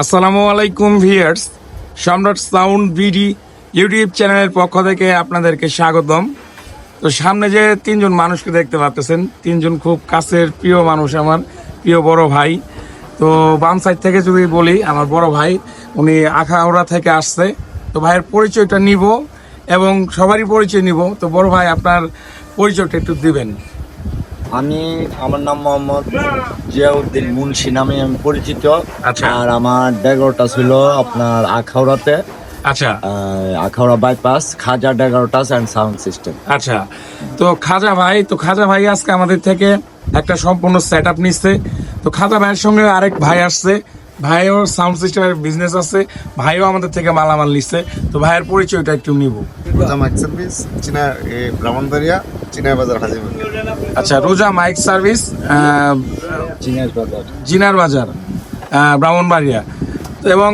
আসসালামু আলাইকুম ভিয়ার্স সম্রাট সাউন্ড বিডি ইউটিউব চ্যানেলের পক্ষ থেকে আপনাদেরকে স্বাগতম। তো সামনে যে তিনজন মানুষকে দেখতে পাচ্ছেন, তিনজন খুব কাছের প্রিয় মানুষ আমার, প্রিয় বড় ভাই। তো বাম সাইড থেকে যদি বলি, আমার বড় ভাই, উনি আখাউড়া থেকে আসছে। তো ভাইয়ের পরিচয়টা নিব এবং সবারই পরিচয় নিব। তো বড় ভাই, আপনার পরিচয়টা একটু দিবেন। আমি আমার নাম মোহাম্মদ জিয়াউদ্দিন মুন্সি নামে আমি পরিচিত। আচ্ছা। আর আমার ডেগরটা ছিল আপনার আখাউড়াতে। আচ্ছা। আখাউড়া বাইপাস খাজা ড্যাগরটাস অ্যান্ড সাউন্ড সিস্টেম। আচ্ছা। তো খাজা ভাই তো খাজা ভাই আজকে আমাদের থেকে একটা সম্পূর্ণ সেট আপ নিচ্ছে। তো খাজা ভাইয়ের সঙ্গে আরেক ভাই আসছে। ভাইও সাউন্ড সিস্টেমের বিজনেস আছে ভাইও আমাদের থেকে মালামাল নিচ্ছে তো ভাইয়ের পরিচয়টা একটু নিব। রোজা মাইক সার্ভিস চীনা এ, ব্রাহ্মণবাড়িয়া চীনা বাজার হাজিপুর। আচ্ছা রোজা মাইক সার্ভিস চিনাজ বাজার। জিনার বাজার ব্রাহ্মণবাড়িয়া। তো এবং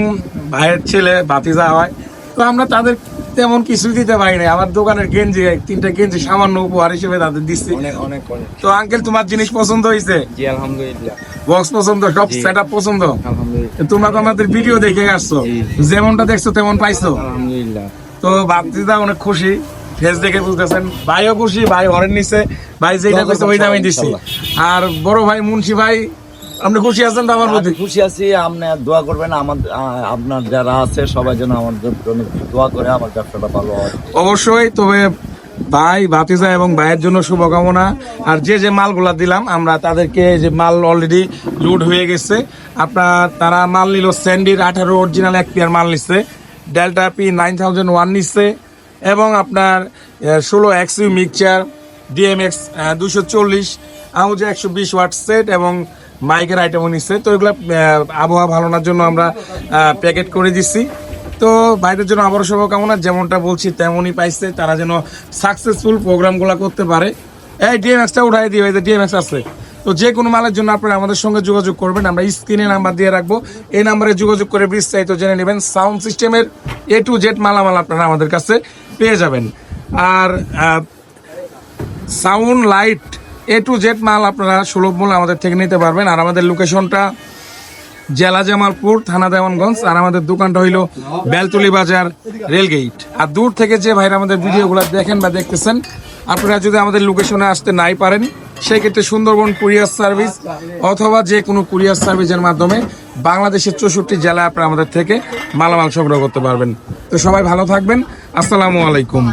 ভাইয়ের ছেলে ভাতিজা হয় তো আমরা তাদের তেমন কিছুই দিতে পারি না আমার দোকানের গেঞ্জি তিনটা গেঞ্জি সামান্য উপহার হিসেবে তাদের দিচ্ছি। তো আঙ্কেল তোমার জিনিস পছন্দ হয়েছে? জি আলহামদুলিল্লাহ। বক্স পছন্দ সব। সেট পছন্দ? তোমরা তো আমাদের ভিডিও দেখে আসছো। যেমনটা দেখছ তেমন পাইছো। আলহামদুলিল্লাহ। তো ভাবতিদা অনেক খুশি। ফেস দেখে বুঝতেছেন। ভাইও খুশি ভাই হরেন নিছে ভাই যেটা করছে ওই দামে দিচ্ছি। আর বড় ভাই মুন্সি ভাই আপনি খুশি আছেন তো আমার প্রতি? খুশি আছি আপনি দোয়া করবেন আমার আপনার যারা আছে সবাই যেন আমাদের জন্য দোয়া করে আমার ব্যবসাটা ভালো হয়। অবশ্যই তবে ভাই ভাতিজা এবং ভাইয়ের জন্য শুভকামনা। আর যে যে মালগুলা দিলাম আমরা তাদেরকে যে মাল অলরেডি লোড হয়ে গেছে। আপনার তারা মাল নিল স্যান্ডির আঠারো অরিজিনাল এক পেয়ার মাল নিচ্ছে Delta P nine thousand one নিচ্ছে এবং আপনার ষোলো এক্সইউ মিক্সচার ডিএমএক্স দুশো চল্লিশ আউজে একশো বিশ ওয়াট সেট এবং মাইকের আইটেমও নিচ্ছে। তো এগুলো আবহাওয়া ভালোনার জন্য আমরা প্যাকেট করে দিচ্ছি। তো ভাইদের জন্য আবারও শুভকামনা, যেমনটা বলছি তেমনই পাইছে। তারা যেন সাকসেসফুল প্রোগ্রামগুলো করতে পারে। এই ডিএমএক্সটা উঠাই দিও, এই যে ডিএমএক্স আছে। তো যে কোনো মালের জন্য আপনারা আমাদের সঙ্গে যোগাযোগ করবেন। আমরা স্ক্রিনে নাম্বার দিয়ে রাখব। এই নাম্বারে যোগাযোগ করে বিস্তারিত জেনে নেবেন। সাউন্ড সিস্টেমের এ টু জেড মালামাল আপনারা আমাদের কাছে পেয়ে যাবেন। আর sound light A to Z মাল আপনারা সুলভ মূল্যে আমাদের থেকে নিতে পারবেন। আর আমাদের লোকেশনটা জেলা জামালপুর, থানা দেওয়ানগঞ্জ, আর আমাদের দোকানটা হইল বেলতলি বাজার রেলগেট আর দূর থেকে যে ভাইরা আমাদের ভিডিওগুলো দেখেন বা দেখতেছেন, আপনারা যদি আমাদের লোকেশনে আসতে নাই পারেন, সেক্ষেত্রে সুন্দরবন কুরিয়ার সার্ভিস অথবা যে কোনো কুরিয়ার সার্ভিসের মাধ্যমে বাংলাদেশের চৌষট্টি জেলায় আপনারা আমাদের থেকে মালামাল সংগ্রহ করতে পারবেন। তো সবাই ভালো থাকবেন। আসসালামু আলাইকুম।